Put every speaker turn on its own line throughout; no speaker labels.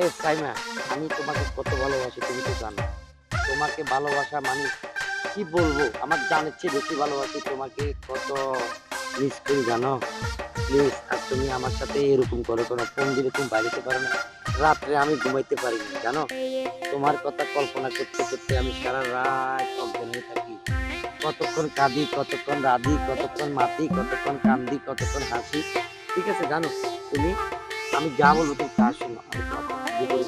এ সাইমা আমি তোমাকে কত ভালোবাসি, তুমি তো জানো। তোমাকে ভালোবাসা মানে কি বলব? আমার জানের চেয়ে বেশি ভালোবাসি তোমাকে, কত মিস করি, জানো? প্লিজ আর তুমি আমার সাথে এরকম করো, কোনো ফোন দিলে তুমি বাড়িতে পারো না। রাত্রে আমি ঘুমাইতে পারি না জানো? তোমার কথা কল্পনা করতে করতে আমি সারা রাত অজ্ঞান হয়ে থাকি। কতক্ষণ কাঁদি, কতক্ষণ রাঁধি, কতক্ষণ মাতি, কতক্ষণ কান্দি, কতক্ষণ হাসি, ঠিক আছে, জানো? তুমি, আমি যা বলব তুমি তা শোনো, আমি তোমাকে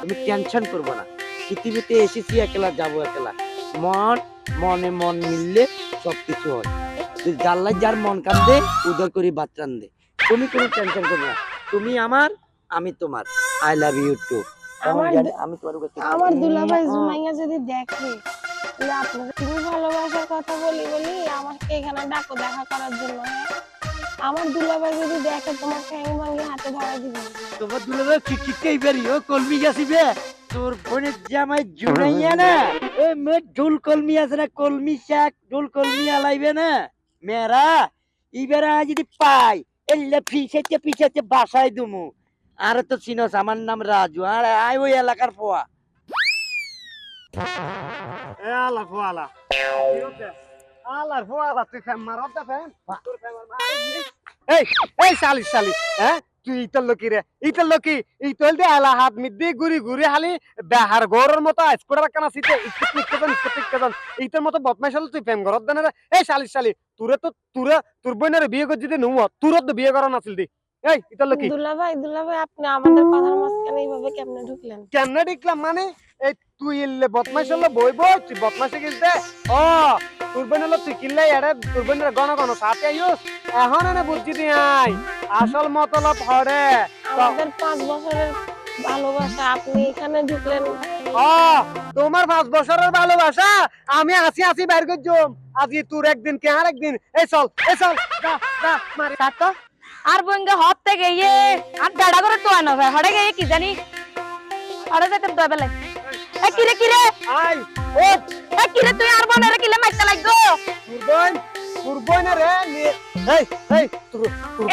তুমি টেনশন করব না। পৃথিবীতে এসেছি একলা যাব একলা। মন মনে মন মিললে সব কিছু হয়। যদি জানলাই যার মন কান্দে উদয় করি বাচ্চান দে। তুমি কোনো টেনশন করবে না। তুমি আমার আমি তোমার। আই লাভ ইউ টু
আমার-
আমি তোমার
আমার দুলাভাই জুমাইয়া যদি দেখে তাহলে আপনাকে তুমি ভালোবাসার কথা বলি বলি আমাকে এখানে ডাকো দেখা করার জন্য হ্যাঁ? আমার দুলাভাই যদি দেখে তোমার ঠ্যাং ভাঙ্গে হাতে ধরা দিবে?
তোমার দুলাভাই কিকিতেই বেরি ও কলমি গেছিবে তোর বোনের জামাই জুনাইয়া না? ও মে ঢোল কলমি আছে না? কলমি শাক ঢোল কলমি আলাইবে না? মেরা ইবেরা যদি পাই এলে ফিসেছে পিছেছে বাসায় দুমু। আর তো চিনস আমার নাম রাজু। আর আই ওই এলাকার পোয়া।
এ আলা আল্লাহ ফুয়ালা আল্লাহ ফুয়ালা তুই ফেম মারত দে ফেম তোর ফেম মার এই এই শালি শালি হ্যাঁ? তুই ইতল লোকি রে লোকি ইতল দে আলা হাত মিদ্দি গুরি গুরি হালি বেহার গরর মতো আইসকোড়া কানা সিতে ইতর বদমাইশ হল তুই দেন রে। এই শালি শালি তুরে তো তুরে তোর বিয়ে করছি দে নুম তুরত বিয়ে করা নাছিল দি। এই ইতল লোকি।
দুলাভাই দুলাভাই আপনি আমাদের কথার মাঝখানে এইভাবে কেমনে ঢুকলেন?
কেমনে দেখলাম মানে? এই তুই এলে বদমাইশ হলো বই বই তুই বদমাইশে গেলতে ও তোর হলো তুই কিনলে এড়ে তোর গণ গণ সাথে আইস। এখন এনে বুঝছি দি আই। আসল মতলব হরে।
আমাদের পাঁচ বছরের ভালোবাসা আপনি এখানে ঢুকলেন।
ও তোমার পাঁচ বছরের ভালোবাসা আমি আসি আসি বাইর করছম আজকে তোর একদিন কে আর একদিন? এই চল এই চল যা যা মারি।
তাতো আর বঙ্গে হতে গিয়ে আর দাঁড়া করে তো আনো ভাই হড়ে গিয়ে কি জানি? হড়ে যাইতে তো বেলে এ কিরে কিরে
আই
ও এ কিরে তুই আর বনে রে কিলে মাইতে লাগো
তোর বোন তোর রে এই এই তোর তোর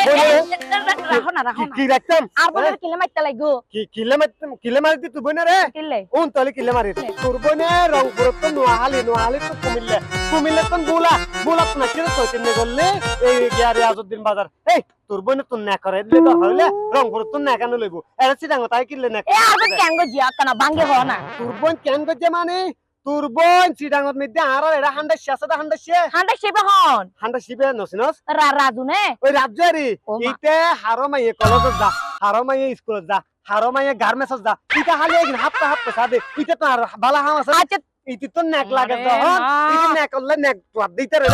রাখো না রাখো
কি-
না।
কি রাখতাম?
আর কিলে লাগো
কি কিলে মারতাম কিলে মারিতি তোর রে?
কিলে?
উন তলে কিলে মারি। তুরবনে রংপুরত তো নোয়াহালি নোয়াহালি তো কুমিল্লে। কুমিল্লে তো বুলা বুলা তো নাকি তো চৈতন্য করলে এই গিয়ারে আজুদ্দিন বাজার। এই তুরবনে তো না করে দিলে তো হইলে রংপুরত তো না কেন লইব। এরা চিটাঙ্গ তাই কিনলে না
এ আর বন ক্যাঙ্গো জিয়া কানা ভাঙ্গে হ না।
তুরবন কেন করছে মানে? তুরবন চিটাঙ্গত মধ্যে আর এরা হান্ডা শেষ দা হান্ডা শে
হান্ডে সেবে হন।
হান্ডা শিবে নসিনস
রা রাজু নে?
ওই রাজ্যারি
ও
ইতে হারো মাইয়ে কলেজত যা হারো মাইয়ে স্কুলত যা হারো মাইয়ে গার্মেন্টস যা ইটা হালি একদিন হাপ্তা হাপ্তা সাদে ইতে তো আর বালা হাম আছে
আচ্ছা।
ইতি তো নেক লাগে তখন। নেক করলে নেক লাভ দিতে রে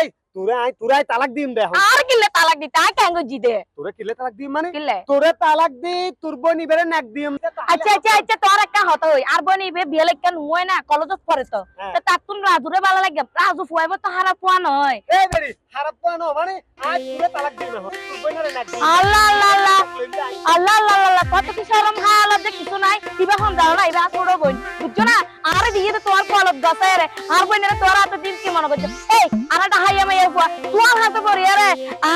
এই তোরে আই তোরে আই তালাক দিম দে
আর কিলে তালাক দি তা ক্যাঙ্গো জি দে
তোরে কিলে তালাক দিম মানে?
কিলে?
তোরে তালাক দি তোর বনি বেরে নেক দিম।
আচ্ছা আচ্ছা আচ্ছা তোর একটা হত হই। আর বনি বে নুয় না? কলেজত পড়ে তো।
হ্যাঁ।
তা তাতুন রাজুরে ভালো লাগে। রাজু ফুয়াইব তো হারা ফুয়া নয়
এই বেরি তো না মানে? আই তোরে তালাক দিম তোর বনিরে নেক দিম।
আল্লাহ আল্লাহ আল্লাহ। আল্লাহ আল্লাহ আল্লাহ। কত কি শরম হাল যে কিছু নাই। কিবা হন যাও না এবার ছোট বোন বুঝছ না? দশায় রে আর বোনের তোর হাতে দিন কি মনে করছ? এই আর একটা হাইয়া মাইয়া ফুয়া। তোমার হাতে পড়ি রে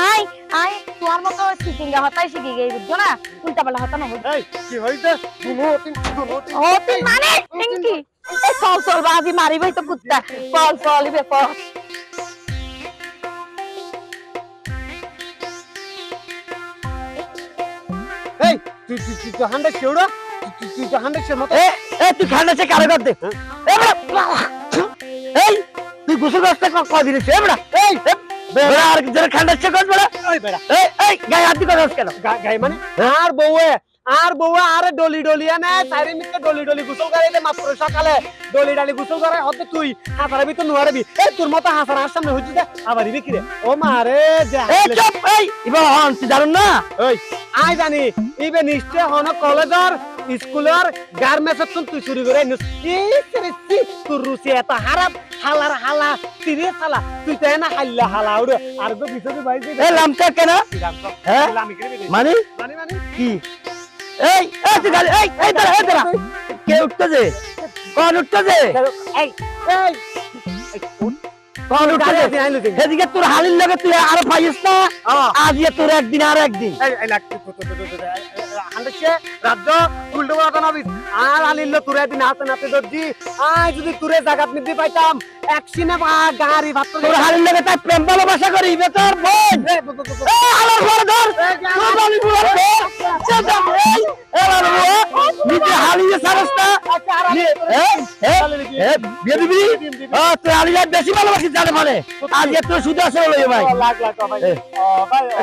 আই আই তোমার মতো সিটিংগা হতাই শিখে গেই বুঝছ না? উল্টা পাল্টা হতা না
এই কি হইছে? দুনো তিন দুনো তিন
ও তুই মানে কি? এই চল চল বাজি মারিবই তো কুত্তা। ফল ফল ইবে ফল
এই তুই তুই তুই হান্ডা শেউড়া তুই তো হান্ডা শের মতো
এ এ তুই সে কারে কর দে। এ বড়া এই তুই গোসল করতে কদিন সে বড়া এই বেড়া। আর কর বড়া?
বেড়া।
এই এই গায়ে হাত দি কেন?
গা- মানে? আর বউয়ে আর বউয়ে আরে ডলি ডলি আনে চারি মিনিটে ডলি ডলি গোসল করাইলে মাত্র সকালে। ডলি ডালি গোসল করাই হতে তুই হাসারাবি তো নুয়ারাবি এই তোর মতো হাসার আর সামনে হইছে আবার ইবে কিরে? ও মারে যে
এই চুপ এই ইবা হন তুই জানুন না
আই জানি ইবে নিশ্চয় হন কলেজর স্কুলের গার্মেন্টস তুই চুরি করে তোর রুচি এত হারাপ হালার হালা তিরে হালা তুই তো না হাল্লা হালা ওরে। আর তো
এ লামচা কেন? হ্যাঁ? মানে? কি? এই এই তুই গালি এই এই দাঁড়া এই দাঁড়া। কে উঠতেছে? কোন উঠতেছে?
এই এই।
কোন উঠতেছে? এদিকে তোর হালির লগে তুই আর পাইস না? আজ তোর একদিন আর একদিন।
এই তো রাজ্য উল্টো বড় না আর আলিল্লো তুরে দিন হাতে নাতে দর্জি আই যদি তুরে জাগাত নিতে পাইতাম এক সিনেমা গাড়ি ভাত
তোর হারির লাগে তাই প্রেম ভালোবাসা করি বেতর বোন আলার ঘর ধর। বুড়ার ঘর। এই এলার বুয়া নিজে হারিয়ে সারস্তা বেশি ভালোবাসি জানে মানে। আজকে ভাই।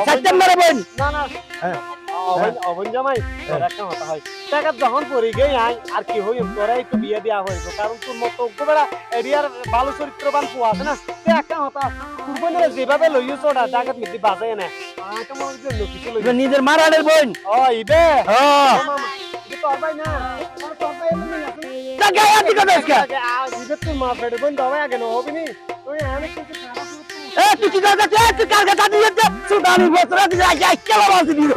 সেপ্টেম্বরে বোন
না না। অবন অবন জামাই তোর একটা কথা হয়। টাকা যখন পরে গই আই আর কি বিয়ে হইব কারণ তোর মতো এরিয়ার ভালো চরিত্রবান পোয়া আছে না তে একটা কথা যেভাবে না
নিজের মারানের বোন।
ও ইবে?
ও।
তোর ভাই না? তোর ভাই না
টাকা এত কথা আজকে?
ইবে তোর মা পেটে বোন দাও আগে না হবিনি তুই আমি কিন্তু খারাপ
এ তুই কি দাদা তুই কার কথা দিয়ে সুদানি বসরা দিয়ে আই কেলা বাসি দিও